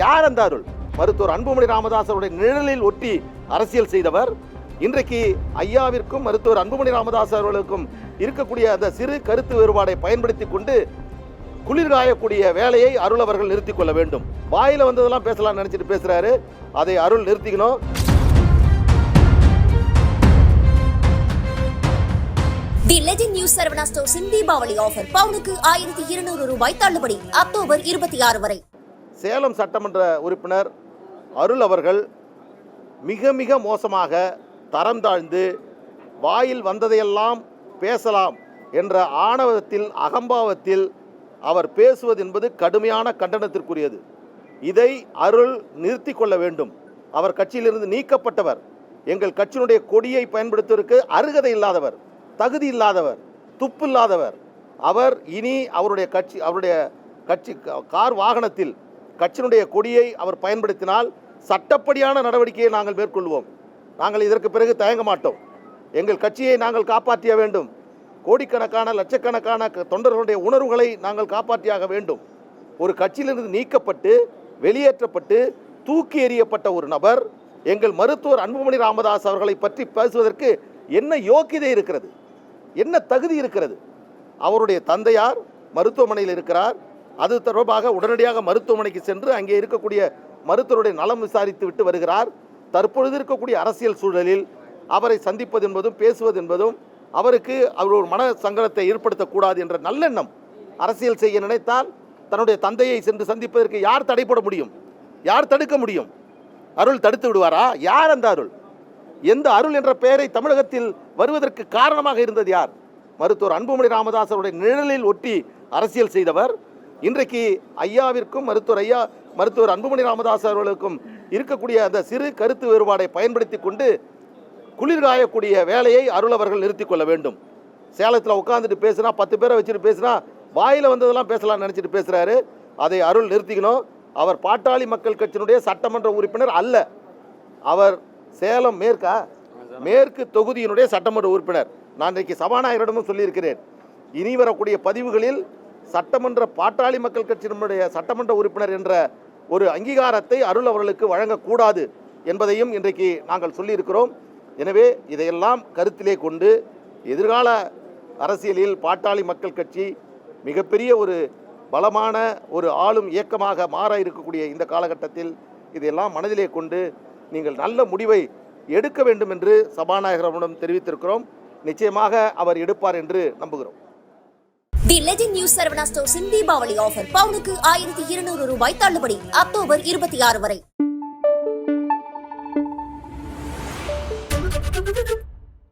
யார் அந்த அருள்? மருத்துவர் அன்புமணி ராமதாசருடைய நிழலில் ஒட்டி அரசியல் செய்தவர். இன்றைக்கு ஐயாவிற்கும் மருத்துவர் அன்புமணி ராமதாஸ் அவர்களுக்கும் இருக்கக்கூடிய அந்த சிறு கருத்து வேறுபாடை பயன்படுத்தி கொண்டு குளிர்காயக்கூடிய வேலையை அருள் அவர்கள் நிறுத்திக் கொள்ள வேண்டும். வாயில வந்ததெல்லாம் பேசலாம் நினைச்சிட்டு பேசுறாரு. அதை அருள் நிறுத்திக்கணும். தி லெஜெண்ட் நியூஸ் சரவணா ஸ்டோர்ஸின் தீபாவளி ஆஃபர் பவுனுக்கு ஆயிரத்தி இருநூறு ரூபாய் தள்ளுபடி. அக்டோபர் இருபத்தி ஆறு வரை. சேலம் சட்டமன்ற உறுப்பினர் அருள் அவர்கள் மிக மிக மோசமாக தரம் தாழ்ந்து வாயில் வந்ததையெல்லாம் பேசலாம் என்ற ஆணவத்தில் அகம்பாவத்தில் அவர் பேசுவது என்பது கடுமையான கண்டனத்திற்குரியது. இதை அருள் நிறுத்தி கொள்ள வேண்டும். அவர் கட்சியிலிருந்து நீக்கப்பட்டவர். எங்கள் கட்சியினுடைய கொடியை பயன்படுத்துவதற்கு அருகதை இல்லாதவர் தகுதி இல்லாதவர் துப்பு இல்லாதவர். அவர் இனி அவருடைய கட்சி அவருடைய கட்சி கார் வாகனத்தில் கட்சியினுடைய கொடியை அவர் பயன்படுத்தினால் சட்டப்படியான நடவடிக்கையை நாங்கள் மேற்கொள்வோம். நாங்கள் இதற்கு பிறகு தயங்க மாட்டோம். எங்கள் கட்சியை நாங்கள் காப்பாற்றிய வேண்டும். கோடிக்கணக்கான லட்சக்கணக்கான தொண்டர்களுடைய உணர்வுகளை நாங்கள் காப்பாற்றியாக வேண்டும். ஒரு கட்சியிலிருந்து நீக்கப்பட்டு வெளியேற்றப்பட்டு தூக்கி எறியப்பட்ட ஒரு நபர் எங்கள் மருத்துவர் அன்புமணி ராமதாஸ் அவர்களை பற்றி பேசுவதற்கு என்ன யோக்கியதை இருக்கிறது? என்ன தகுதி இருக்கிறது? அவருடைய தந்தையார் மருத்துவமனையில் இருக்கிறார். அது தொடர்பாக உடனடியாக மருத்துவமனைக்கு சென்று அங்கே இருக்கக்கூடிய மருத்துவருடைய நலம் விசாரித்து விட்டு வருகிறார். தற்பொழுது இருக்கக்கூடிய அரசியல் சூழலில் அவரை சந்திப்பது என்பதும் பேசுவது என்பதும் அவருக்கு அவர் ஒரு மன சங்கடத்தை ஏற்படுத்தக்கூடாது என்ற நல்லெண்ணம் அரசியல் செய்ய நினைத்தால் தன்னுடைய தந்தையை சென்று சந்திப்பதற்கு யார் தடைப்பட முடியும்? யார் தடுக்க முடியும்? அருள் தடுத்து விடுவாரா? யார் அந்த அருள்? எந்த அருள் என்ற பெயரை தமிழகத்தில் வருவதற்கு காரணமாக இருந்தது யார்? மருத்துவர் அன்புமணி ராமதாசருடைய நிழலில் ஒட்டி அரசியல் செய்தவர் இன்றைக்கு ஐயாவிற்கும் மருத்துவர் ஐயா மருத்துவர் அன்புமணி ராமதாஸ் அவர்களுக்கும் இருக்கக்கூடிய அந்த சிறு கருத்து வேறுபாடை பயன்படுத்தி கொண்டு குளிர்காயக்கூடிய வேலையை அருள் அவர்கள் நிறுத்தி கொள்ள வேண்டும். சேலத்தில் உட்காந்துட்டு பேசுனா பத்து பேரை வச்சுட்டு பேசுனா வாயில் வந்ததெல்லாம் பேசலாம்னு நினச்சிட்டு பேசுகிறாரு அதை அருள் நிறுத்திக்கணும். அவர் பாட்டாளி மக்கள் கட்சியினுடைய சட்டமன்ற உறுப்பினர் அல்ல. அவர் சேலம் மேற்கா மேற்கு தொகுதியினுடைய சட்டமன்ற உறுப்பினர். நான் இன்றைக்கு சபாநாயகரிடமும் சொல்லியிருக்கிறேன். இனி வரக்கூடிய பதிவுகளில் சட்டமன்ற பாட்டாளி மக்கள் கட்சியினுடைய சட்டமன்ற உறுப்பினர் என்ற ஒரு அங்கீகாரத்தை அருள் அவர்களுக்கு வழங்கக்கூடாது என்பதையும் இன்றைக்கு நாங்கள் சொல்லியிருக்கிறோம். எனவே இதையெல்லாம் கருத்திலே கொண்டு எதிர்கால அரசியலில் பாட்டாளி மக்கள் கட்சி மிகப்பெரிய ஒரு பலமான ஒரு ஆளும் இயக்கமாக மாற இருக்கக்கூடிய இந்த காலகட்டத்தில் இதையெல்லாம் மனதிலே கொண்டு நீங்கள் நல்ல முடிவை எடுக்க வேண்டும் என்று சபாநாயகரிடம் தெரிவித்திருக்கிறோம். நிச்சயமாக அவர் எடுப்பார் என்று நம்புகிறோம். லெஜெண்ட் நியூஸ் சரவணா ஸ்டோர்ஸின் தீபாவளி ஆஃபர் பவுனுக்கு ஆயிரத்தி இருநூறு ரூபாய் தள்ளுபடி. அக்டோபர் இருபத்தி ஆறு வரை.